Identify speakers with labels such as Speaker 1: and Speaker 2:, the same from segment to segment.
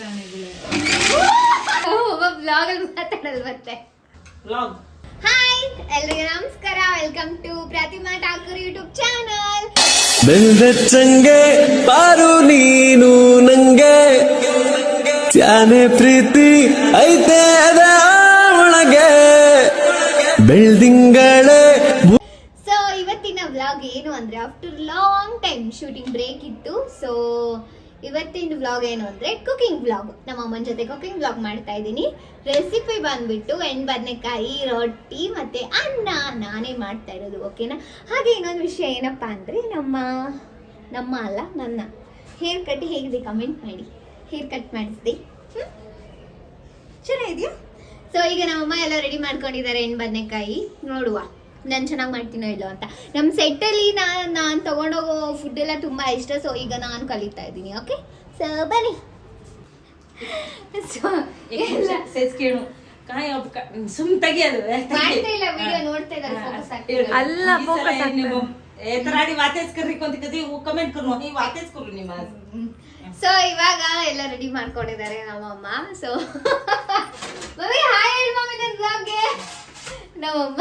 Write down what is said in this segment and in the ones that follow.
Speaker 1: ರಾಣಿಗಳೇ
Speaker 2: ಒಬ್ಬ ಬ್ಲಾಗ್ ಅಲ್ಲಿ ಮಾತಾಡಲ್ ಮತ್ತೆ
Speaker 1: ವ್ಲಾಗ್
Speaker 2: ಹಾಯ್ ಎಲ್ರಿಗೂ ನಮಸ್ಕಾರ. Welcome to Pratima Thakur YouTube channel
Speaker 3: ಬೆಲ್ದಚ್ಚಂಗೆ ಪಾರು ನೀನು ನಂಗೆ. ತ್ಯಾನೆ ಪ್ರೀತಿ ಐತೆ ಅದ ಒಳಗೆ. ಬೆಳ್ದಿಂಗಳೇ
Speaker 2: ಸೊ ಇವತ್ತಿನ ವ್ಲಾಗ್ ಏನು ಅಂದ್ರೆ after long time shooting break ಇತ್ತು. ಸೊ ಇವತ್ತಿನ ವ್ಲಾಗ್ ಏನು ಅಂದರೆ ಕುಕಿಂಗ್ ವ್ಲಾಗ್ ನಮ್ಮ ಅಮ್ಮನ ಜೊತೆ ಕುಕಿಂಗ್ ವ್ಲಾಗ್ ಮಾಡ್ತಾ ಇದ್ದೀನಿ. ರೆಸಿಪಿ ಬಂದ್ಬಿಟ್ಟು ಎಣ್ ಬದನೆಕಾಯಿ, ರೊಟ್ಟಿ ಮತ್ತೆ ಅನ್ನ ನಾನೇ ಮಾಡ್ತಾ ಇರೋದು ಓಕೆನಾ ಹಾಗೆ ಇನ್ನೊಂದು ವಿಷಯ ಏನಪ್ಪ ಅಂದ್ರೆ ನಮ್ಮ ನಮ್ಮ ಅಲ್ಲ, ನನ್ನ. ಹೇರ್ ಕಟ್ ಹೇಗಿದೆ ಕಮೆಂಟ್ ಮಾಡಿ. ಹೇರ್ ಕಟ್ ಮಾಡಿಸ್ದೆ. ಹ್ಞೂ ಚೆನ್ನಾಗಿದೆಯಾ? ಸೊ ಈಗ ನಮ್ಮಮ್ಮ ಎಲ್ಲ ರೆಡಿ ಮಾಡ್ಕೊಂಡಿದ್ದಾರೆ ಎಣ್ಣೆ, ಬದನೆಕಾಯಿ ನೋಡುವ. ನಾನು ಚೆನ್ನಾಗಿ ಮಾಡ್ತೀನೋ ಇಲ್ಲೋ ಅಂತ. ನಮ್ಮ ಸೆಟ್ಟಲ್ಲಿ ನಾನು ನಾನು ತೊಗೊಂಡೋಗೋ ಫುಡ್ ಎಲ್ಲ ತುಂಬ ಇಷ್ಟ ಸೊ ಈಗ ನಾನು ಕಲಿತಾ ಇದ್ದೀನಿ ಓಕೆ ಸೊ ಬನ್ನಿ. ಸೊ
Speaker 1: ಕೇಳು. ಕಾಯಿ ಒಬ್ಬ ಕ- ಸುಮ್ ತೆಗಿಯೋದು
Speaker 2: ಮಾಡ್ತಾ ಇಲ್ಲ ವಿಡಿಯೋ ನೋಡ್ತಾ ಇದ್ದಾರೆ ಫೋಕಸ್ ಆಗ್ತಿಲ್ಲ
Speaker 4: ಅಲ್ಲ, ಫೋಕಸ್ ಆಗ್ತಾ
Speaker 1: ಎತ್ತರಾಡಿ ವಾತೇಸ್ ಕರ್ರಿ ಕೊಂತ ಕದಿ ಕಮೆಂಟ್ ಕರು ನೀವು ವಾತೇಸ್ ಕರು ನಿಮ್ಮ
Speaker 2: ಸೊ ಇವಾಗ ಎಲ್ಲ ರೆಡಿ ಮಾಡ್ಕೊಂಡಿದ್ದಾರೆ ನಮ್ಮಮ್ಮ ಸೊ ಮಮ್ಮಿ ಹಾಯ್ ಹೇಳಿ ಮಮ್ಮಿ ನನ್ನ ಬ್ಲಾಗ್ಗೆ ನಮ್ಮಮ್ಮ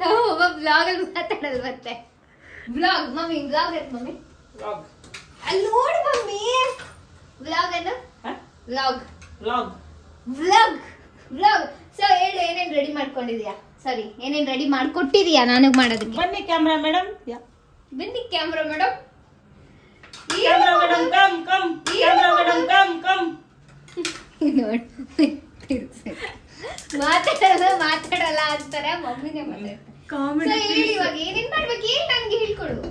Speaker 2: ನಮ್ಮಮ್ಮ ಬ್ಲಾಗ್ ಅಲ್ಲಿ ಮಾತಾಡೋದು ಮತ್ತೆ. ಬ್ಲಾಗ್ ಮಮ್ಮಿ ಬ್ಲಾಗ್ ಅಂತ ಮಮ್ಮಿ?
Speaker 1: ವ್ಲಾಗ್
Speaker 2: ಅಲ್ಲಿ ನೋಡು ಮಮ್ಮಿ. ಬ್ಲಾಗ್ ಅನ್ನು blog
Speaker 1: blog
Speaker 2: blog blog so ಹೇಳು ಏನೇನ್ ರೆಡಿ ಮಾಡ್ಕೊಂಡಿದ್ಯಾ? ಸಾರಿ ಏನೇನ್ ರೆಡಿ ಮಾಡ್ಕೊಟ್ಟಿದ್ಯಾ ನನಗ್ ಮಾಡೋದಕ್ಕೆ?
Speaker 1: ಬನ್ನಿ ಕ್ಯಾಮ್ರಾ ಮೇಡಮ್
Speaker 2: ಬನ್ನಿ camera madam
Speaker 1: camera madam come come camera madam come come
Speaker 2: ನೋಡ್ ಮಾತಾಡಲ್ಲ ಮಾತಾಡಲ್ಲ ಅಂತಾರೆ ಮಮ್ಮಿನೇ ಮಾತಾಡ್ತಾರೆ. ಹೇಳಿ ಇವಾಗ ಏನೇನ್ ಮಾಡ್ಬೇಕು ಏನ್ ನನ್ಗೆ ಹೇಳ್ಕೊಡು?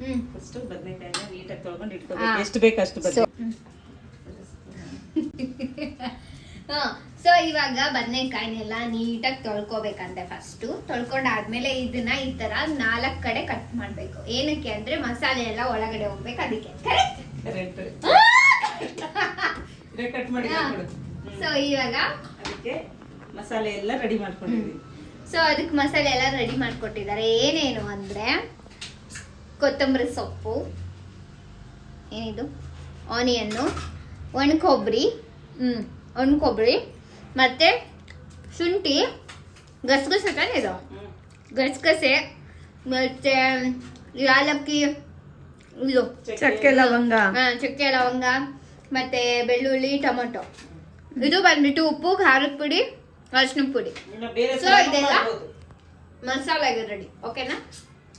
Speaker 2: ಹ್ಮ್.
Speaker 1: ಫಸ್ಟ್ ಬದನೆಕಾಯಿನ ನೀಟಾಗಿ ತೊಳ್ಕೊಂಡು
Speaker 2: ಹಾ.
Speaker 1: ಇಟ್ಕೋಬೇಕು ಎಷ್ಟು ಬೇಕು ಅಷ್ಟು ಬದನೆ
Speaker 2: ಸೊ ಇವಾಗ ಬದನೆಕಾಯಿನೆಲ್ಲ ನೀಟಾಗಿ ತೊಳ್ಕೊಬೇಕಂತೆ ಫಸ್ಟ್ ತೊಳ್ಕೊಂಡಾದ್ಮೇಲೆ ಇದನ್ನ ಈ ತರ ನಾಲ್ಕ್ ಕಡೆ ಕಟ್ ಮಾಡ್ಬೇಕು. ಏನಕ್ಕೆ ಅಂದ್ರೆ ಮಸಾಲೆ ಎಲ್ಲ ಒಳಗಡೆ ಹೋಗ್ಬೇಕು ಅದಕ್ಕೆ. ಕರೆಕ್ಟ್ ಸೊ ಇವಾಗ
Speaker 1: ಅದಕ್ಕೆ ಮಸಾಲೆ ಎಲ್ಲ ರೆಡಿ ಮಾಡ್ಕೊಂಡಿದ್ದೀವಿ
Speaker 2: ಸೊ ಅದಕ್ಕೆ ಮಸಾಲೆ ಎಲ್ಲ ರೆಡಿ ಮಾಡ್ಕೊಟ್ಟಿದ್ದಾರೆ. ಏನೇನು ಅಂದ್ರೆ ಕೊತ್ತಂಬರಿ ಸೊಪ್ಪು ಏನಿದು? ಆನಿಯನ್ನು ಒಣ ಕೊಬ್ಬರಿ ಹ್ಞೂ ಒಣ ಕೊಬ್ಬರಿ ಮತ್ತೆ ಶುಂಠಿ ಗಸಗಸೆ ತಾನೇ ಇದು? ಗಸಗಸೆ ಮತ್ತೆ ಯಾಲಕ್ಕಿ ಇದು
Speaker 4: ಚಕ್ಕೆ ಲವಂಗ.
Speaker 2: ಹಾಂ ಚಕ್ಕೆ ಲವಂಗ ಮತ್ತೆ ಬೆಳ್ಳುಳ್ಳಿ ಟೊಮೊಟೊ. ಇದು ಬಂದ್ಬಿಟ್ಟು ಉಪ್ಪು ಖಾರದ ಪುಡಿ ಅರಿಶಿನ ಪುಡಿ.
Speaker 1: ಸೊ
Speaker 2: ಇದೆಲ್ಲ? ಮಸಾಲೆಗೆ ರೆಡಿ ಓಕೆನಾ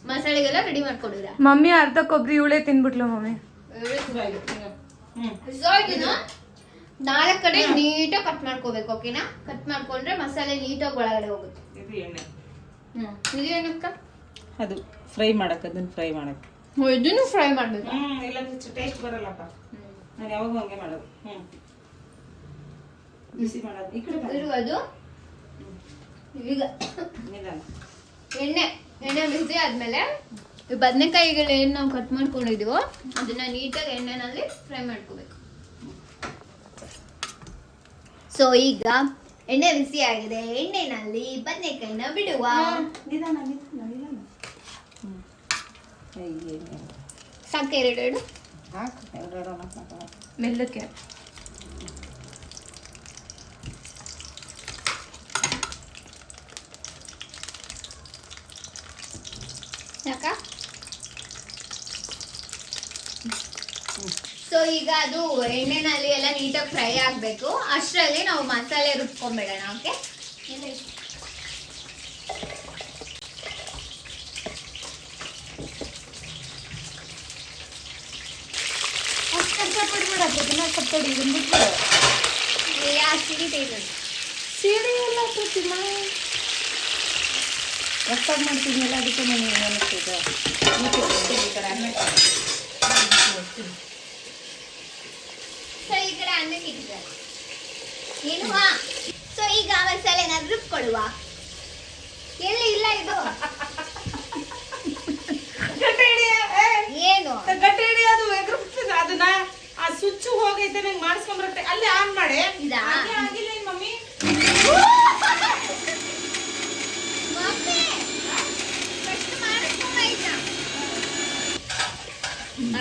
Speaker 2: ಮಸಾಲೆಗೆಲ್ಲ ರೆಡಿ ಮಾಡ್ಕೊಂಡಿದ್ದೀರಾ?
Speaker 4: ಮಮ್ಮಿ ಅರ್ಧ ಕೊಬ್ಬರಿ ಇವಳೆ ತಿನ್ಬಿಟ್ಲು. ಮಮ್ಮಿ
Speaker 2: ಸೊ ಇದನ್ನ ನಾಲ್ಕು ಕಡೆ ನೀಟಾಗಿ ಕಟ್ ಮಾಡ್ಕೋಬೇಕು ಓಕೆನಾ ಕಟ್ ಮಾಡ್ಕೊಂಡ್ರೆ ಮಸಾಲೆ ನೀಟಾಗಿ ಒಳಗಡೆ ಹೋಗುತ್ತೆ.
Speaker 1: ಇದು ಎಣ್ಣೆ.
Speaker 2: ಹ್ಮ್. ಇದೇನಕ್ಕ
Speaker 1: ಅದು ಫ್ರೈ ಮಾಡಕ್ಕೆ ಅದನ್ನ ಫ್ರೈ ಮಾಡಕ್
Speaker 2: ಇದನ್ನು ಫ್ರೈ ಮಾಡಬೇಕು.
Speaker 1: ಹ್ಮ್ ಇಲ್ಲ ಟೇಸ್ಟ್ ಬರಲ್ಲಪ್ಪ. ನಾನು ಯಾವಾಗ ಹಂಗೆ ಮಾಡೋದು. ಹ್ಮ್. ಬಿಸಿ ಮಾಡೋದು. ಈ ಕಡೆ.
Speaker 2: ಇರುವುದು ಈಗ ಎಣ್ಣೆ ಎಣ್ಣೆ ಬಿಸಿ ಆದ್ಮೇಲೆ ಈ ಬದನೆಕಾಯಿಗಳು ಏನು ನಾವು ಕಟ್ ಮಾಡ್ಕೊಂಡಿದೀವೋ ಅದನ್ನ ನೀಟಾಗಿ ಎಣ್ಣೆನಲ್ಲಿ ಫ್ರೈ ಮಾಡ್ಕೋಬೇಕು. ಸೊ ಈಗ ಎಣ್ಣೆ ಬಿಸಿ ಆಗಿದೆ. ಎಣ್ಣೆನಲ್ಲಿ ಬದನೆಕಾಯಿನ ಬಿಡುವ.
Speaker 1: ನಿಧಾನ.
Speaker 2: ಸಾಕೆ ಎರಡು
Speaker 1: ನಾಲ್ಕು.
Speaker 4: ಮೆಲ್ಲಕ್ಕೆ.
Speaker 2: ಯಾಕ? ಸೊ ಈಗ ಅದು ಎಣ್ಣೆನಲ್ಲಿ ಎಲ್ಲ ನೀಟಾಗಿ ಫ್ರೈ ಆಗಬೇಕು. ಅಷ್ಟರಲ್ಲಿ ನಾವು ಮಸಾಲೆ ರುಬ್ಕೊಂಡ್ಬಿಡೋಣ ಓಕೆ
Speaker 4: ಅಷ್ಟು ಕಷ್ಟಪಡ್ಬೇಡ ಪ್ರತಿಮಾ ಕಷ್ಟಪಡಿ ಇದನ್ನ ಬಿಟ್ಬಿಡು.
Speaker 2: ಯಾ ಸಿಡಿ ಟೇಸ್ಟ್
Speaker 4: ಸೀರೆ ಎಲ್ಲ ಪ್ರತಿಮಾ ಹೊಸ್ದಾಗಿ ಮಾಡ್ತಿದ್ನಲ್ಲ ಅದಕ್ಕೆ ನನಗೆ ಅನಿಸ್ತಿದೆ
Speaker 1: ಈ ಕಡೆ ಅನ್ನ ಇಟ್ಟು.
Speaker 2: ಸೊ ಈ ಕಡೆ ಅನ್ನಕ್ಕೆ ಇಟ್ಟಿದ್ದಾರೆ ಏನು ಸೊ ಈಗ ಮಸಾಲೆನ ರುಬ್ಕೊಳ್ಳುವ ಎಲ್ಲಿ ಇಲ್ಲ ಇದು
Speaker 1: ಗಟ್ಟಿ ಹಿಡಿ, ಏ,
Speaker 2: ಏನು
Speaker 1: ಗಟ್ಟಿ ಹಿಡಿ, ಅದು ಎಗ್ರುಬ್ತದೆ ಅದನ್ನ ಆ ಸ್ವಿಚ್ ಹೋಗೈತೆ ನಂಗೆ ಮಾಡಿಸ್ಕೊಂಡ್ಬರುತ್ತೆ ಅಲ್ಲಿ ಆನ್ ಮಾಡಿ
Speaker 2: ಇದಾ?
Speaker 1: ಹಾಗೆ ಆಗಿಲ್ಲ ಏನ್ ಮಮ್ಮಿ
Speaker 2: ಮಮ್ಮಿ ಫಸ್ಟ್ ಮಾಡಿಸ್ಕೊಂಬ ಆಯ್ತಾ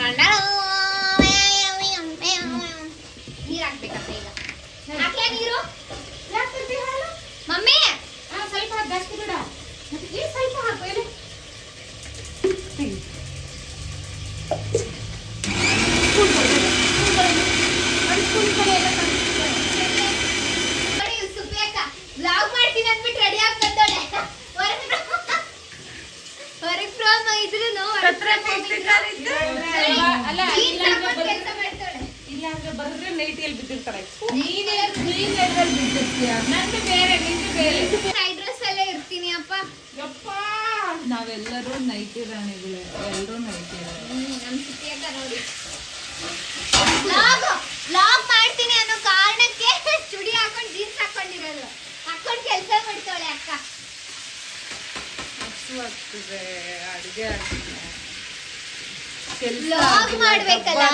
Speaker 2: ಅಣ್ಣ ನೋಡಿ ಇವ್ಳು ಸುಬ್ಬಿ ಅಕ್ಕ ಬ್ಲಾಗ್ ಮಾಡ್ತೀನಿ ಅಂದ್ಬಿಟ್ಟು ರೆಡಿ ಆಗಿ ಬಂದೋಳೆ ಹೊರಗೆ ಫ್ರಾಮ್ ಇದ್ರು
Speaker 1: ಅಲ್ಲ ಇಲ್ಲ ಅಂದ್ರೆ ಬರ್-
Speaker 2: ಕೆಲಸ ಮಾಡ್ತಾಳೆ
Speaker 1: ಇಲ್ಲ ಅಂದ್ರೆ ಬರೆದ್ರೆ ನೈಟಿಯಲ್ಲಿ ಬಿದ್ದಿರ್ತಾರೆ
Speaker 2: ನೀನೇ
Speaker 1: ನಂದು ಬೇರೆ ನಿಂದು ಬೇರೆ.
Speaker 2: ಡ್ರೆಸ್ ಅಲ್ಲೇ ಇರ್ತೀನಿ ಅಪ್ಪ.
Speaker 1: ಯಪ್ಪ
Speaker 4: ನಾವೆಲ್ಲರೂ ನೈಟಿ ರಾಣಿಗಳೇ ಎಲ್ಲರೂ ನೈಟಿ ರಾಣಿ.
Speaker 2: ನೋಡಿ. ಲಾಗ್ ಬ್ಲಾಗ್ ಮಾಡ್ತೀನಿ ಅನ್ನೋ ಕಾರಣಕ್ಕೆ ಚುಡಿ ಹಾಕೊಂಡು ಜೀನ್ಸ್ ಹಾಕೊಂಡಿರಲ್ಲ ಹಾಕೊಂಡು ಕೆಲಸ ಮಾಡ್ತಾಳೆ ಅಕ್ಕ.
Speaker 4: ಅಷ್ಟು ಅಡುಗೆ ಆಗ್ತಿದೆ.
Speaker 2: ಲಾಗ್ ಮಾಡ್ಬೇಕಲ್ಲ.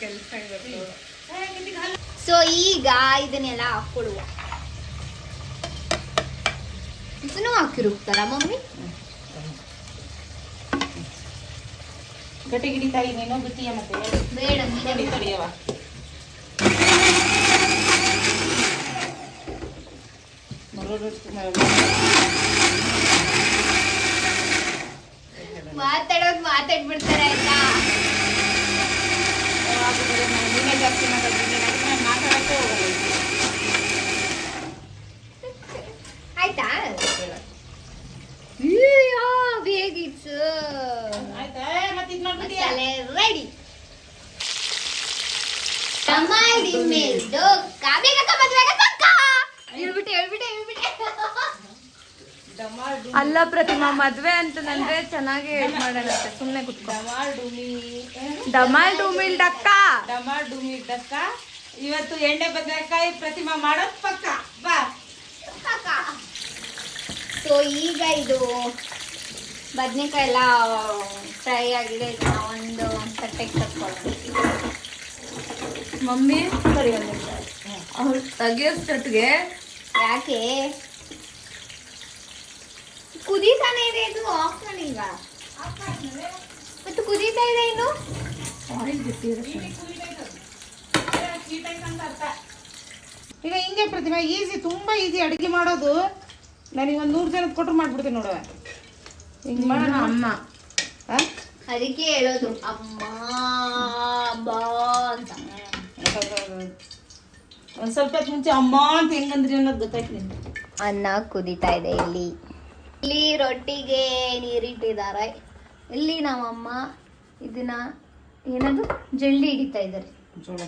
Speaker 4: ಕೆಲಸ ಇವತ್ತು
Speaker 2: ಸೊ ಈಗ ಇದನ್ನೆಲ್ಲ ಹಾಕೊಳ್ಳುವ ಇದನ್ನು ಹಾಕಿರುತ್ತಾರ ಮಮ್ಮಿ?
Speaker 1: ಗಟ್ಟಿ ಗಿಡಿ ತಾಯಿ ನೀನು ಬಿಟ್ಟಿಯ ಮತ್ತೆ?
Speaker 2: ಬೇಡ
Speaker 1: ತಡಿ ತಡಿಯವ
Speaker 2: ಮಾತಾಡೋದು ಮಾತಾಡ್ಬಿಡ್ತಾರೆ ಆಯ್ತಾ?
Speaker 1: ನೀನೇ ಜಾಸ್ತಿ ಮಾತಾಡ್ತೀನಿ
Speaker 2: ಆಯ್ತಾ? ಬೇಗಿತ್ತು ರೆಡಿ ಹೇಳ್ಬಿಟ್ಟೆ ಹೇಳ್ಬಿಟ್ಟೆ ಹೇಳ್ಬಿಟ್ಟೆ.
Speaker 4: ಅಲ್ಲ ಪ್ರತಿಮಾ ಮದ್ವೆ ಅಂತಂದ್ರೆ ಚೆನ್ನಾಗಿ ಮಾಡೋಣಂತೆ. ಸುಮ್ನೆ ಕುತ್ಕೊ.
Speaker 1: ಡುಮಿ
Speaker 4: ಡಮಾಲ್ ಡೂಮಿಲ್ ಡಕ್ಕ.
Speaker 1: ಡಮಾಲ್ ಡೂಮಿಲ್ ಡಕ್ಕ? ಇವತ್ತು ಎಣ್ಣೆ ಬದನೆಕಾಯಿ ಪ್ರತಿಮಾ ಮಾಡೋದ್ ಪಕ್ಕ. ಬಾ.
Speaker 2: ಸೊ ಈಗ ಇದು ಬದನೆಕಾಯಿ ಎಲ್ಲ ಫ್ರೈ ಆಗಿದೆ. ಒಂದು ತಟ್ಟೆಗೆ ತಕ್ಕೊಳ್ಳೋಣ
Speaker 4: ಮಮ್ಮಿ? ಅವ್ರು ತೆಗಿಯೋಷ್ಟೊತ್ತಿಗೆ
Speaker 2: ಯಾಕೆ? ಕುದೀತಾನೆ ಇದೆ ಇದು ಆಫ್ ಮಾಡಿಲ್ವಾ ಮತ್ತು ಕುದೀತಾ ಇದೆ ಇನ್ನು?
Speaker 4: ಆಯಿಲ್ ಬಿಟ್ಟಿರುತ್ತೆ
Speaker 1: ಈಗ ಹಿಂಗೆ ಪ್ರತಿಮಾ ಈಸಿ ತುಂಬಾ ಈಸಿ ಅಡುಗೆ ಮಾಡೋದು. ನನಗೆ ಒಂದು ನೂರು ಜನಕ್ಕೆ ಕೊಟ್ಟರು ಮಾಡ್ಬಿಡ್ತೀನಿ ನೋಡುವ ಹಿಂಗೆ ಮಾಡೋಣ?
Speaker 4: ಅಮ್ಮ?
Speaker 2: ಅದಕ್ಕೆ ಹೇಳೋದು ಅಮ್ಮ ಬಾ ಅಂತ.
Speaker 1: ಒಂದು ಸ್ವಲ್ಪ ಹೊತ್ತು ಮುಂಚೆ ಅಮ್ಮ ಅಂತ ಹೆಂಗಂದ್ರಿ ಅನ್ನೋದು ಗೊತ್ತಾಯ್ತು ನಿಮ್ಗೆ.
Speaker 2: ಅನ್ನ ಕುದೀತಾ ಇದೆ ಇಲ್ಲಿ. ಇಲ್ಲಿ ರೊಟ್ಟಿಗೆ ನೀರಿಟ್ಟಿದ್ದಾರೆ ಇಲ್ಲಿ ನಮ್ಮಮ್ಮ ಇದನ್ನ ಏನದು? ಜಳ್ಳಿ ಹಿಡಿತಾ ಇದ್ದಾರೆ.
Speaker 1: ಜೋಳ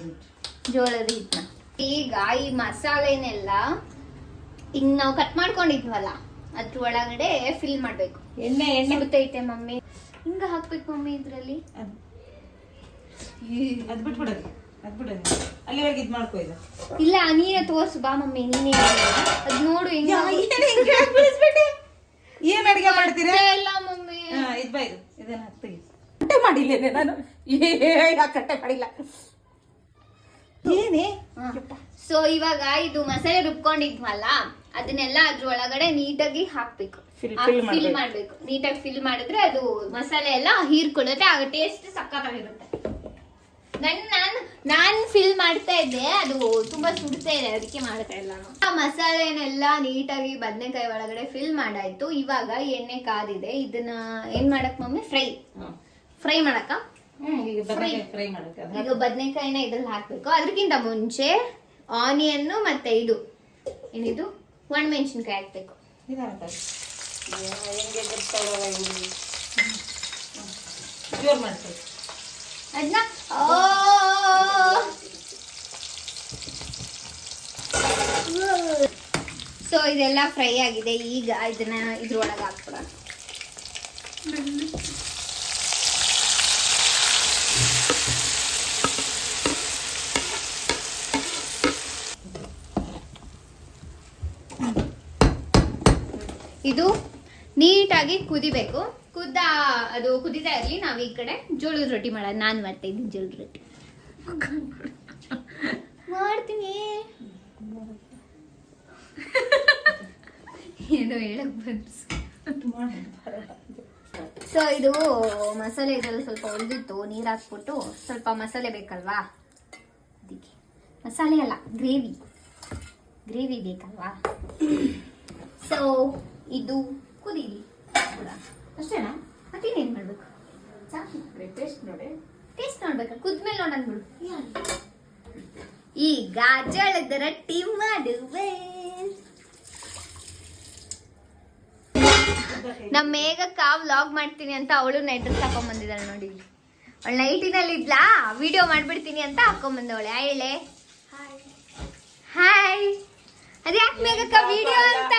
Speaker 2: ಜೋಳದ ಹಿಟ್ಟನ್ನ. ಈಗ ಈ ಮಸಾಲೆನೆಲ್ಲ ಹಿಂಗ್ ನಾವು ಕಟ್ ಮಾಡ್ಕೊಂಡಿದ್ವಲ್ಲ ಅದ್ರ ಒಳಗಡೆ ಫಿಲ್ ಮಾಡ್ಬೇಕು.
Speaker 1: ಎಣ್ಣೆ ಎಣ್ಣೆ.
Speaker 2: ಗೊತ್ತೈತೆ ಮಮ್ಮಿ. ಹಿಂಗ ಹಾಕ್ಬೇಕು ಮಮ್ಮಿ ಇದ್ರಲ್ಲಿ.
Speaker 1: ಅದ್ ಬಿಟ್ಬಿಡೋದು ಅದ್ ಬಿಡೋದು ಅಲ್ಲಿವರೆಗೆ ಇದ್ ಮಾಡ್ಕೋ ಇದು.
Speaker 2: ಇಲ್ಲ ನೀನೇ ತೋರ್ಸು ಬಾ ಮಮ್ಮಿ ನೀನೇ ಅದ್ ನೋಡು ಹೆಂಗ
Speaker 1: ಏನ್ ಅಡಿಗೆ ಮಾಡ್ತೀರಾ?
Speaker 2: ಇಲ್ಲ ಮಮ್ಮಿ.
Speaker 1: ಇದ್ ಬಾ ಇದು. ಇದನ್ನ ಹತ್ತಿ. ಕಟ್ಟೆ ಮಾಡಿಲ್ಲ ನಾನು. ಏ ಕಟ್ಟೆ ಮಾಡಿಲ್ಲ. ಏನೇ?
Speaker 2: ಸೊ ಇವಾಗ ಇದು ಮಸಾಲೆ ರುಬ್ಕೊಂಡಿದ್ವಲ್ಲ ಅದನ್ನೆಲ್ಲ ಅದ್ರ ಒಳಗಡೆ ನೀಟಾಗಿ ಹಾಕ್ಬೇಕು. ಫಿಲ್
Speaker 1: ಮಾಡ್ಬೇಕು.
Speaker 2: ನೀಟಾಗಿ ಫಿಲ್ ಮಾಡಿದ್ರೆ ಅದು ಮಸಾಲೆ ಎಲ್ಲ ಹೀರ್ಕೊಳ್ಳುತ್ತೆ ಆಗ ಟೇಸ್ಟ್ ಸಕ್ಕತ್ತಾಗಿರುತ್ತೆ ನನ್ ನಾನ್ ನಾನ್ ಫಿಲ್ ಮಾಡ್ತಾ ಇದ್ದೆ ಅದು ತುಂಬಾ ಸುಡ್ತಾ ಇದೆ ಅದಕ್ಕೆ ಮಾಡ್ತಾ ಇಲ್ಲ. ಆ ಮಸಾಲೆನೆಲ್ಲ ನೀಟಾಗಿ ಬದನೆಕಾಯಿ ಒಳಗಡೆ ಫಿಲ್ ಮಾಡಾಯ್ತು. ಇವಾಗ ಎಣ್ಣೆ ಕಾದಿದೆ ಇದನ್ನ ಏನ್ ಮಾಡಕ್ ಮಮ್ಮಿ? ಫ್ರೈ. ಫ್ರೈ ಮಾಡಕ್ಕ?
Speaker 1: ಈಗ ಬದನೆಕಾಯಿ ಫ್ರೈ. ಮಾಡಕ್ಕೆ
Speaker 2: ಈಗ ಬದನೆಕಾಯಿನ ಇದ್ರಲ್ಲಿ ಹಾಕ್ಬೇಕು. ಅದಕ್ಕಿಂತ ಮುಂಚೆ ಆನಿಯನ್ನು ಮತ್ತೆ ಇದು ಏನಿದು? ಒಣಮೆಣಸಿನ್ಕಾಯಿ ಹಾಕ್ಬೇಕು.
Speaker 1: ಹೆಂಗೆ ಗೊತ್ತಾಗಲ್ಲ. ಜೋರ್ ಮಾಡ್ತೀವಿ.
Speaker 2: ಅದನ್ನ ಸೊ ಇದೆಲ್ಲ ಫ್ರೈ ಆಗಿದೆ. ಈಗ ಇದನ್ನ ಇದ್ರೊಳಗೆ ಹಾಕ್ಬಿಡೋಣ. ಇದು ನೀಟಾಗಿ ಕುದಿಬೇಕು. ಕುದ್ದ, ಅದು ಕುದಿತಾ ಇರಲಿ, ನಾವು ಈ ಕಡೆ ಜೋಳದ ರೊಟ್ಟಿ ಮಾಡೋದು ನಾನು ಮಾಡ್ತಾ ಇದ್ದೀನಿ ಜೋಳದ ರೊಟ್ಟಿ. ಮಾಡ್ತೀನಿ. ಏನೋ ಹೇಳಕ್ ಬಂತು. ಸೊ ಇದು ಮಸಾಲೆ ಇದ್ರಲ್ಲಿ ಸ್ವಲ್ಪ ಉಳಿದಿತ್ತು, ನೀರು ಹಾಕ್ಬಿಟ್ಟು ಸ್ವಲ್ಪ ಮಸಾಲೆ ಬೇಕಲ್ವಾ? ಅದಕ್ಕೆ. ಮಸಾಲೆ ಅಲ್ಲ, ಗ್ರೇವಿ. ಗ್ರೇವಿ ಬೇಕಲ್ವಾ? ಸೊ ಇದು ಕುದೀಲಿ ಕೂಡ.
Speaker 1: ಅಷ್ಟೇನಾ?
Speaker 2: ಮತ್ತೇನೇನು ಮಾಡಬೇಕು? ಸಾಕು
Speaker 1: ಟೇಸ್ಟ್ ನೋಡಿ.
Speaker 2: ಟೇಸ್ಟ್ ನೋಡ್ಬೇಕಾ? ಕುದ್ಮೇಲೆ ನೋಡೋಣ ಬಿಡು ಈಗ ಜಳದ ರೊಟ್ಟಿ ಮಾಡುವೆ. ನಮ್ಮ ಮೇಘಕ್ಕ ವ್ಲಾಗ್ ಮಾಡ್ತೀನಿ ಅಂತ ಅವಳು ನೈಟ್ ಡ್ರೆಸ್ ಹಾಕೊಂಡ್ ಬಂದಿದ್ದಾಳೆ ನೋಡಿ ಅವಳು ನೈಟಿನಲ್ಲಿ ಇದ್ಲಾ ವಿಡಿಯೋ ಮಾಡ್ಬಿಡ್ತೀನಿ ಅಂತ ಹಾಕೊಂಬಂದವಳೆ. ಹೇಳೆ. ಹಾಯ್ ಅದ್ಯಾಕೆ ಮೇಘಕ್ಕ ವಿಡಿಯೋ ಅಂತ?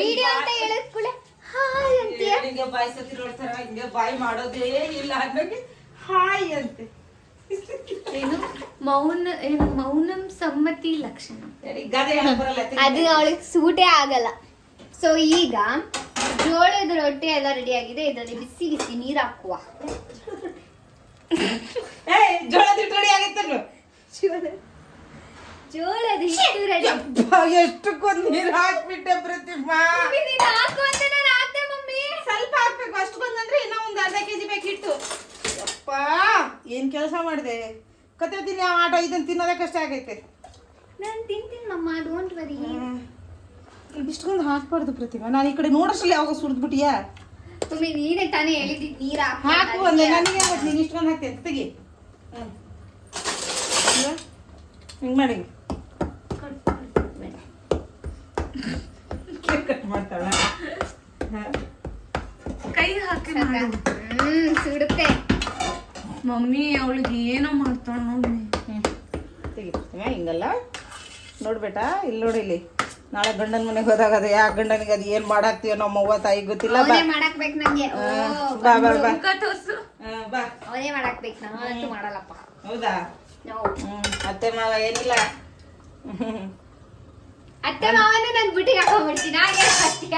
Speaker 2: ವಿಡಿಯೋ ಅಂತ ಹೇಳಿದ ಕೂಡಲೇ ಹಾಯ್ ಅಂತೀಯ
Speaker 1: ಹಿಂಗೆ ಬಾಯಿ ಸತಿ ನೋಡ್ತಾರ? ಹಿಂಗೆ ಬಾಯಿ ಮಾಡೋದೇ ಇಲ್ಲ ಅನ್ನೋಕೆ ಹಾಯ್ ಅಂತೆ.
Speaker 2: ಏನು? ಮೌನ ಏನು ಮೌನಂ ಸಮ್ಮತಿ ಲಕ್ಷಣ. ಅದು ಅವಳಿಗೆ ಸೂಟೇ ಆಗಲ್ಲ. ಸೊ ಈಗ ಜೋಳದ ರೊಟ್ಟಿ ಎಲ್ಲ ರೆಡಿ ಆಗಿದೆ. ಇದರಲ್ಲಿ ಬಿಸಿ ಬಿಸಿ ನೀರು ಹಾಕುವ.
Speaker 1: ಜೋಳದ ರೊಟ್ಟಿ ಆಗಿತ್ತು ಆಗಿತ್ತಲ್ಲ
Speaker 2: ಜೋಳದ ಹಿಟ್ಟು ರೆಡಿ
Speaker 1: ಎಷ್ಟಕ್ಕೊಂದು ನೀರು ಹಾಕ್ಬಿಟ್ಟೆ ಪ್ರತಿಮಾ.
Speaker 2: ಹಾಕು ಅಂತ ನಾನು ಹಾಕ್ದೆ ಮಮ್ಮಿ.
Speaker 1: ಸ್ವಲ್ಪ ಹಾಕ್ಬೇಕು ಅಷ್ಟಕ್ಕೊಂದಂದ್ರೆ ಇನ್ನೂ ಒಂದು ಅರ್ಧ ಕೆಜಿ ಬೇಕು ಹಿಟ್ಟು. ಯಪ್ಪ ಏನ್ ಕೆಲಸ ಮಾಡಿದೆ? ಕತೆ ತಿನ್ನಿ ಆ ಆಟ ಇದನ್ನ ತಿನ್ನೋದೇ ಕಷ್ಟ ಆಗೈತೆ.
Speaker 2: ನಾನು ತಿಂತೀನಿ ಮಮ್ಮ ಡೋಂಟ್ ವರಿ
Speaker 1: ಇಷ್ಟೊಂದು ಹಾಕ್ಬಾರ್ದು ಪ್ರತಿಮಾ. ನಾನು ಈ ಕಡೆ ನೋಡೋಷ್ಟಲ್ಲಿ ಯಾವಾಗ ಸುರಿದ್ಬಿಟ್ಟಿಯಾ
Speaker 2: ಮಮ್ಮಿ ನೀನೇ ತಾನೇ ಹೇಳಿದ್ದೀನಿ ನೀರು
Speaker 1: ಹಾಕು ಅಂದ್ರೆ ನನಗೆ ನೀನು ಇಷ್ಟೊಂದು ಹಾಕ್ತಿ ಅಂತ ತೆಗಿ. ಹ್ಮ್. ಹಿಂಗ್ ಮಾಡಿ. ಕೇಕ್ ಕಟ್ ಮಾಡ್ತಾಳ.
Speaker 4: ಕೈ ಹಾಕಿ ಮಾಡು.
Speaker 2: ಹ್ಮ್ ಸುಡುತ್ತೆ.
Speaker 4: ಮಮ್ಮಿ ಅವಳಿಗೆ ಏನೋ ಮಾಡ್ತಾಳ ನೋಡಿ
Speaker 1: ತೆಗಿ ಪ್ರತಿಮಾ ಹಿಂಗಲ್ಲ? ನೋಡ್ಬೇಟ ಇಲ್ಲಿ ನೋಡಿ ಇಲ್ಲಿ. ನಾಳೆ ಗಂಡನ ಮನೆಗೆ ಹೋದಾಗ ಅದು ಯಾಕೆ ಗಂಡನಿಗೆ ಅದು ಏನು ಮಾಡಾಕ್ತೀವೋ ನಮ್ಮ ಅವ್ವ ತಾಯಿ ಗೊತ್ತಿಲ್ಲ? ಬಾ.
Speaker 2: ಮಾಡಾಕ್ಬೇಕು ನಂಗೆ. ಓ,
Speaker 1: ಬಾ ಬಾ ಬಾ. ಬಾ.
Speaker 2: ಅವನೇ ಮಾಡಾಕ್ಬೇಕು. ನಾನಂತೂ ಮಾಡಲ್ಲಪ್ಪ.
Speaker 1: ಹೌದಾ? ಹ್ಮ್ ಅತ್ತೆ ಮಾವ ಏನಿಲ್ಲ.
Speaker 2: ಅತ್ತೆ ಮಾವನ ನನ್ ಬಿಟ್ಟಿಗೆ ಹಾಕೊಂಡ್ಬಿಡ್ತೀನಿ. ಹಾಗೆ ಸತ್ಯ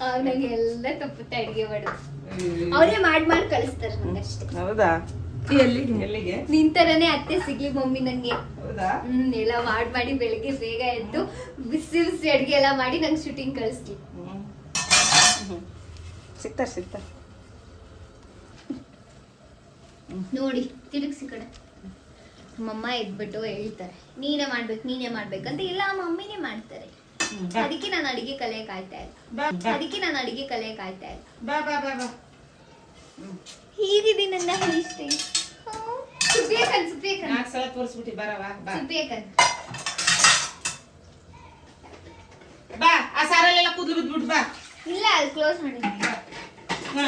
Speaker 2: ಅವಾಗ ನಂಗೆ ಎಲ್ಲ ತಪ್ಪುತ್ತೆ ಅಡಿಗೆ ಮಾಡೋದು. ಅವರೇ ಮಾಡಿ ಮಾಡಿ ಕಳಿಸ್ತಾರೆ ನಂಗಷ್ಟೇ
Speaker 1: ಹೌದಾ?
Speaker 4: ಎಲ್ಲಿಗೆ
Speaker 1: ಎಲ್ಲಿಗೆ?
Speaker 2: ತರನೇ ಅತ್ತೆ ಸಿಗ್ಲಿ ಮಮ್ಮಿ ನಂಗೆ.
Speaker 1: ಹೌದಾ?
Speaker 2: ಹ್ಮ್ ಎಲ್ಲ ಮಾಡಿ ಮಾಡಿ ಬೆಳಿಗ್ಗೆ ಬೇಗ ಎದ್ದು ಬಿಸಿ ಬಿಸಿ ಅಡಿಗೆ ಎಲ್ಲ ಮಾಡಿ ನಂಗೆ ಶೂಟಿಂಗ್ ಕಳಿಸ್ಲಿ.
Speaker 1: ಸಿಗ್ತಾರ ಸಿಗ್ತಾರ.
Speaker 2: ನೋಡಿ ತಿರುಗಿಸಿ ಕಡೆ. ನಮ್ಮಮ್ಮ ಎದ್ಬಿಟ್ಟು ಹೇಳ್ತಾರೆ ನೀನೇ ಮಾಡ್ಬೇಕು ನೀನೇ ಅಂತ ಇಲ್ಲ ಮಮ್ಮಿನೇ ಮಾಡ್ತಾರೆ. ಅದಕ್ಕೆ ನಾನು ಅಡಿಗೆ ಕಲೆ ಕಾಯ್ತಾ ಇಲ್ಲ ಅದಕ್ಕೆ ನಾನು ಅಡಿಗೆ ಕಲೆ ಕಾಯ್ತಾ ಇಲ್ಲ ಹೀಗಿದೆ ನನ್ನ ಸ್ಟೈಲ್ ಸುಬ್ಬೇಕನ್ ಸುಬ್ಬೇಕನ್
Speaker 1: ತೋರಿಸ್ಬಿಟ್ಟಿ ಬರವಾ ಬಾ
Speaker 2: ಸುಬ್ಬೇಕನ್
Speaker 1: ಬಾ ಆ ಸಾರಲ್ಲೆಲ್ಲ ಕೂದಲು ಬಿದ್ಬಿಟ್ಟು ಬಾ.
Speaker 2: ಇಲ್ಲ ಅದು ಕ್ಲೋಸ್ ಮಾಡಿ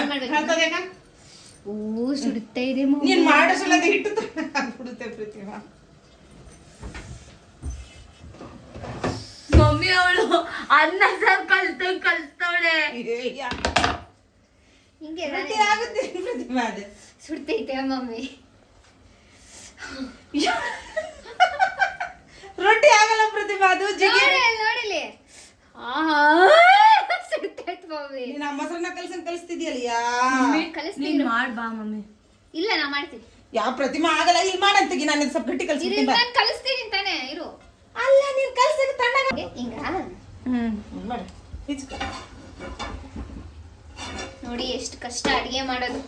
Speaker 2: ಮಾಡ್ಬೇಕು. ಓ ಸುಡುತ್ತಾ ಇದೆ
Speaker 1: ನೀನ್ ಮಾಡೋ ಸಲ ಅದು ಹಿಟ್ಟು ಆಗ್ಬಿಡುತ್ತೆ ಪ್ರತಿಮಾ.
Speaker 4: ಮಮ್ಮಿ ಅವಳು ಅನ್ನ ಸಾರ್ ಕಲ್ತು ಕಲ್ತವಳೆ.
Speaker 2: ಹಿಂಗೆ
Speaker 1: ರೊಟ್ಟಿ ಆಗುತ್ತೆ ಪ್ರತಿಮಾ ಅದು.
Speaker 2: ಸುಡ್ತೈತೆ ಮಮ್ಮಿ.
Speaker 1: ರೊಟ್ಟಿ ಆಗಲ್ಲ ಪ್ರತಿಮಾ ಅದು ಜಿಗಿ.
Speaker 2: ನೋಡಿಲಿ ಸುಡ್ತೈತೆ ಮಮ್ಮಿ.
Speaker 1: ನೀನ್ ಆ ಮೊಸರನ್ನ ಕಲ್ಸಂಗ್ ಕಲಿಸ್ತಿದ್ಯಲ್ಲ ಯಾ
Speaker 2: ಕಲಿಸ್ತೀನಿ.
Speaker 4: ನೀನ್ ಮಾಡ್ ಬಾ ಮಮ್ಮಿ.
Speaker 2: ಇಲ್ಲ ನಾ ಮಾಡ್ತೀನಿ.
Speaker 1: ಯಾವ ಪ್ರತಿಮಾ ಆಗಲ್ಲ ಇಲ್ಲಿ ಮಾಡಂತಗಿ ನಾನು ಸ್ವಲ್ಪ ಗಟ್ಟಿ ಬಾ.
Speaker 2: ನಾನು ಕಲಿಸ್ತೀನಿ ತಾನೇ ಇರು.
Speaker 1: ಅಲ್ಲ ನೀನ್ ಕಲ್ಸಿದ ತಣ್ಣಗ
Speaker 2: ಹಿಂಗ?
Speaker 4: ಹ್ಮ್.
Speaker 1: ಮಾಡಿ. ಹಿಚ್ಕೊ.
Speaker 2: ನೋಡಿ ಎಷ್ಟು ಕಷ್ಟ ಅಡಿಗೆ ಮಾಡೋದು.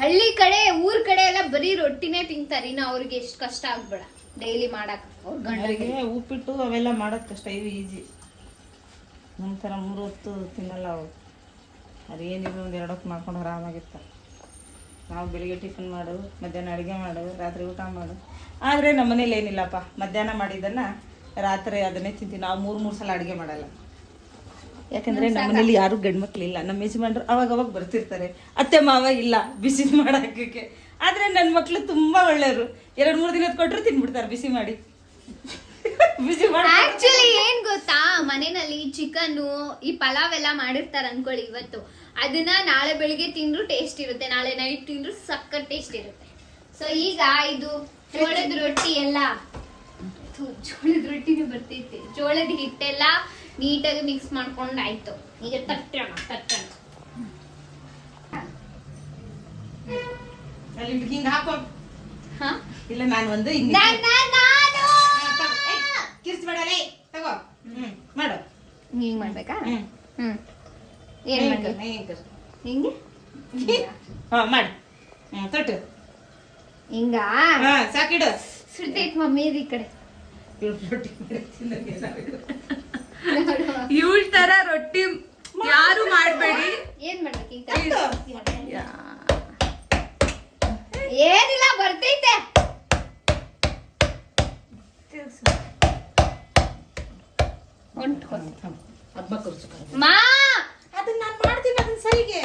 Speaker 2: ಹಳ್ಳಿ ಕಡೆ ಊರ್ ಕಡೆ ಎಲ್ಲ ಬರೀ ರೊಟ್ಟಿನೇ ತಿಂತಾರೆ. ಇನ್ನು ಅವ್ರಿಗೆ ಎಷ್ಟು ಕಷ್ಟ ಆಗ್ಬೇಡ. ಡೈಲಿ ಮಾಡಕ್ ಅವ್ರ ಗಂಡರಿಗೆ.
Speaker 1: ಉಪ್ಪಿಟ್ಟು ಅವೆಲ್ಲ ಮಾಡೋದು ಕಷ್ಟ ಇವು ಈಜಿ ನಮ್ಮ ಮೂರು ಹೊತ್ತು ತಿನ್ನಲ್ಲ ಅವು ಅದೇನಿದ್ರು ಒಂದು ಎರಡು ಹೊತ್ತು ಮಾಡ್ಕೊಂಡು ಆರಾಮಾಗಿತ್ತ ನಾವು ಬೆಳಿಗ್ಗೆ ಟಿಫಿನ್ ಮಾಡು, ಮಧ್ಯಾಹ್ನ ಅಡುಗೆ ಮಾಡು, ರಾತ್ರಿ ಊಟ ಮಾಡು. ಆದರೆ ನಮ್ಮ ಮನೇಲಿ ಏನಿಲ್ಲಪ್ಪ, ಮಧ್ಯಾಹ್ನ ಮಾಡಿದ್ದನ್ನು ರಾತ್ರಿ ಅದನ್ನೇ ತಿಂತೀವಿ. ನಾವು ಮೂರು ಮೂರು ಸಲ ಅಡುಗೆ ಮಾಡಲ್ಲ. ಯಾಕಂದರೆ ನಮ್ಮ ಮನೇಲಿ ಯಾರೂ ಗಂಡು ಮಕ್ಳಿಲ್ಲ ನಮ್ಮ ಯಜಮಾನ್ರು ಅವಾಗ ಅವಾಗ ಬರ್ತಿರ್ತಾರೆ. ಅತ್ತೆ, ಮಾವ ಇಲ್ಲ, ಬಿಸಿ ಮಾಡಾಕಕ್ಕೆ ಆದರೆ ನನ್ನ ಮಕ್ಕಳು ತುಂಬ ಒಳ್ಳೆಯವರು. ಎರಡು ಮೂರು ದಿನದ ಕೊಟ್ಟರು ತಿನ್ಬಿಡ್ತಾರೆ, ಬಿಸಿ ಮಾಡಿ. ಬಿಸಿ ಮಾಡಿ.
Speaker 2: ಆಕ್ಚುಲಿ ಏನ್ ಗೊತ್ತಾ? ಮನೆಯಲ್ಲಿ ಚಿಕನ್ ಈ ಪಲಾವ್ ಎಲ್ಲ ಮಾಡಿರ್ತಾರ ಅನ್ಕೊಳ್ಳಿ ಇವತ್ತು. ಅದನ್ನ ನಾಳೆ ಬೆಳಿಗ್ಗೆ ತಿಂದ್ರು ಟೇಸ್ಟ್ ಇರುತ್ತೆ, ನಾಳೆ ನೈಟ್ ತಿಂದ್ರು ಸಕ್ಕತ್ ಟೇಸ್ಟ್ ಇರುತ್ತೆ. ಸೊ ಈಗ ಇದು ಜೋಳದ ರೊಟ್ಟಿ ಎಲ್ಲ. ಜೋಳದ ರೊಟ್ಟಿನೂ ಬರ್ತೈತೆ. ಜೋಳದ ಹಿಟ್ಟೆಲ್ಲ ನೀಟಾಗಿ ಮಿಕ್ಸ್ ಮಾಡ್ಕೊಂಡು ಆಯ್ತು. ಈಗ ತಟ್ಟೋಣ ತಟ್ಟೋಣ.
Speaker 1: ಅಲ್ಲಿ ಹಿಂಗೆ ಹಾಕೋ.
Speaker 2: ಹಾ?
Speaker 1: ಇಲ್ಲ ನಾನು ಒಂದು ಕಿರ್ಸ್ಬೇಡಲೇ ತಗೋ. ಹ್ಞೂ ಮಾಡು.
Speaker 2: ಹಿಂಗ್ ಮಾಡ್ಬೇಕಾ?
Speaker 1: ಹ್ಞೂ
Speaker 2: ಹ್ಮ್. ಏನ್ ಮಾಡಿ ಹಿಂಗೆ
Speaker 1: ಹಾಂ ಮಾಡು. ಹ್ಞೂ ತೊಟ್ಟು.
Speaker 2: ಹಿಂಗ?
Speaker 1: ಹಾಂ ಸಾಕಿಡು
Speaker 2: ಸುಡ್ತೈತ್ ಮಮ್ಮಿ ಈ ಕಡೆ.
Speaker 1: ಇವಳ
Speaker 4: ತರ ರೊಟ್ಟಿ ಯಾರು ಮಾಡ್ಬೇಡಿ?
Speaker 2: ಏನ್ ಮಾಡ್ಬೇಕು ಏನಿಲ್ಲ
Speaker 1: ಬರ್ತೈತೆ. ಮಾ! ಅದನ್ನ ನಾನು
Speaker 2: ಮಾಡ್ತೀನಿ
Speaker 1: ಅದನ್ನ ಸರಿಗೆ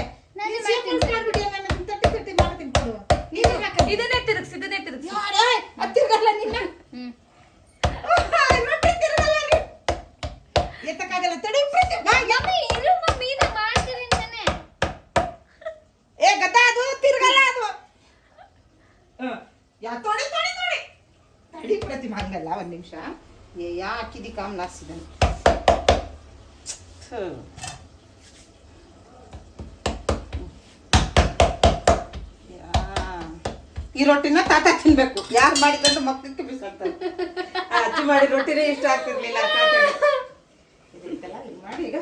Speaker 1: ಹಂಗಲ್ಲ, ಒಂದ್ ನಿಮಿಷ. ಏ, ಯಾ ಹಾಕಿದಿ ಕಾಮ್ ನಾಸಿದನು ಈ ರೊಟ್ಟಿನ ತಾತ ತಿನ್ಬೇಕು. ಯಾರು ಮಾಡಿದ್ರು ಮಕ್ಕಳಿಗೆ ಬಿಸಾಡ್ತಾರೆ ಅಜ್ಜಿ ಮಾಡಿ ರೊಟ್ಟಿನೇ ಇಷ್ಟ ಆಗ್ತಿರ್ಲಿಲ್ಲ ಮಾಡಿ ಈಗ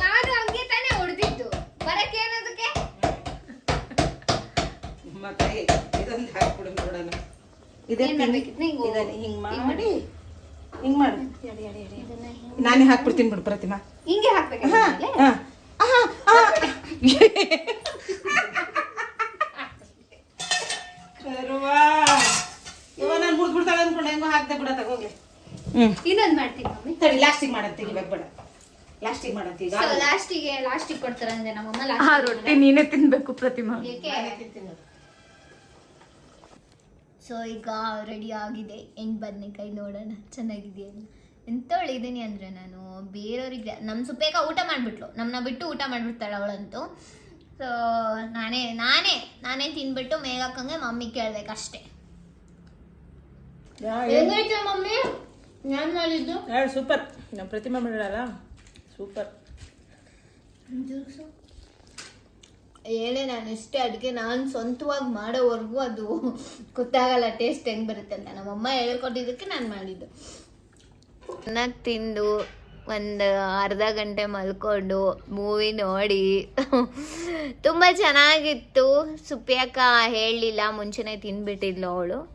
Speaker 2: ನಾನು ಹಂಗೆ ತಾನೇ ಹೊಡೆದಿದ್ದು ಬರಕ್ಕೆ ಏನದಕ್ಕೆ
Speaker 1: ಮತ್ತೆ ಇದೊಂದು ಹಾಕ್ಬಿಡು ನೋಡೋಣ ಇದೇ
Speaker 2: ಏನ್ ಮಾಡ್ಬೇಕಿತ್ತು? ಹಿಂಗ್
Speaker 1: ಮಾಡಿ. ಹಿಂಗ್ ಮಾಡು. ನಾನೇ ಹಾಕ್ಬಿಡ್ತೀನಿ ಬಿಡು ಪ್ರತಿಮಾ.
Speaker 2: ಹಿಂಗೆ ಹಾಕ್ಬೇಕು
Speaker 1: ನಾನು ಮುರ್ದ್ ಬಿಡ್ತಾಳೆ ಅನ್ಕೊಂಡೆ. ಹೆಂಗೋ ಹಾಕ್ದೆ ಬಿಡ ತಗೋಗ್ಲಿ ಹ್ಮ್.
Speaker 2: ಇನ್ನೊಂದ್ ಮಾಡ್ತೀನಿ ಮಮ್ಮಿ.
Speaker 1: ಸರಿ ಲಾಸ್ಟಿಗೆ ಮಾಡಂತ ಇವಾಗ ಬೇಡ. ಲಾಸ್ಟಿಗೆ ಮಾಡಂತ ಈಗ
Speaker 2: ಲಾಸ್ಟಿಗೆ ಲಾಸ್ಟಿಗೆ ಕೊಡ್ತಾರಂತೆ ನಮ್ಮಮ್ಮ
Speaker 4: ಆ
Speaker 2: ಲಾಸ್ಟ್
Speaker 4: ರೊಟ್ಟಿ ನೀನೇ ತಿನ್ಬೇಕು ಪ್ರತಿಮಾ.
Speaker 2: ಏಕೆ? ಸೊ ಈಗ ರೆಡಿ ಆಗಿದೆ. ಹೆಂಗ್ ಬದನೆಕಾಯಿ ನೋಡೋಣ. ಚೆನ್ನಾಗಿದೆಯಲ್ಲ ಎಂತ ಹೇಳಿದ್ದೀನಿ ಅಂದರೆ ನಾನು ಬೇರೆಯವ್ರಿಗೆ ನಮ್ಮ ಸುಪ್ಪೇಕ ಊಟ ಮಾಡಿಬಿಟ್ಲು. ನಮ್ಮನ್ನ ಬಿಟ್ಟು ಊಟ ಮಾಡಿಬಿಡ್ತಾಳೆ ಅವಳಂತೂ. ಸೊ ನಾನೇ ನಾನೇ ನಾನೇ ತಿನ್ಬಿಟ್ಟು ಮೇಗಾಕಂಗೆ ಮಮ್ಮಿ ಕೇಳ್ಬೇಕಷ್ಟೇ. ಹೆಂಗೈತೆ ಮಮ್ಮಿ? ನಾನು ಮಾಡಿದ್ದು?
Speaker 1: ಸೂಪರ್. ನಮ್ಮ ಪ್ರತಿಮಾ ಮಾಡಲ್ಲ ಸೂಪರ್.
Speaker 2: ಹೇಳೇ ನಾನು ಇಷ್ಟೇ ಅಡುಗೆ ನಾನು ಸ್ವಂತವಾಗಿ ಮಾಡೋವರೆಗೂ ಅದು ಗೊತ್ತಾಗಲ್ಲ ಟೇಸ್ಟ್ ಹೆಂಗೆ ಬರುತ್ತೆ ಅಂತ. ನಮ್ಮಮ್ಮ ಹೇಳ್ಕೊಟ್ಟಿದ್ದಕ್ಕೆ ನಾನು ಮಾಡಿದ್ದು. ಚೆನ್ನಾಗಿ ತಿಂದು ಒಂದು ಅರ್ಧ ಗಂಟೆ ಮಲ್ಕೊಂಡು ಮೂವಿ ನೋಡಿ. ತುಂಬ ಚೆನ್ನಾಗಿತ್ತು. ಸುಪ್ಪಿಯಕ್ಕ ಹೇಳಲಿಲ್ಲ ಮುಂಚೆನೇ ತಿಂದ್ಬಿಟ್ಟಿದ್ಲು ಅವಳು.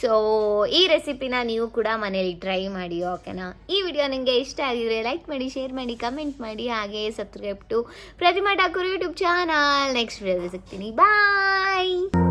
Speaker 2: ಸೊ ಈ ರೆಸಿಪಿನ ನೀವು ಕೂಡ ಮನೇಲಿ ಟ್ರೈ ಮಾಡಿ ಓಕೆನಾ ಈ ವಿಡಿಯೋ ನಿಮಗೆ ಇಷ್ಟ ಆಗಿದ್ರೆ ಲೈಕ್ ಮಾಡಿ ಶೇರ್ ಮಾಡಿ ಕಮೆಂಟ್ ಮಾಡಿ, ಹಾಗೆ subscribe to Pratima Thakur YouTube channel next ವಿಡಿಯೋದಲ್ಲಿ ಸಿಗ್ತೀನಿ. ಬಾಯ್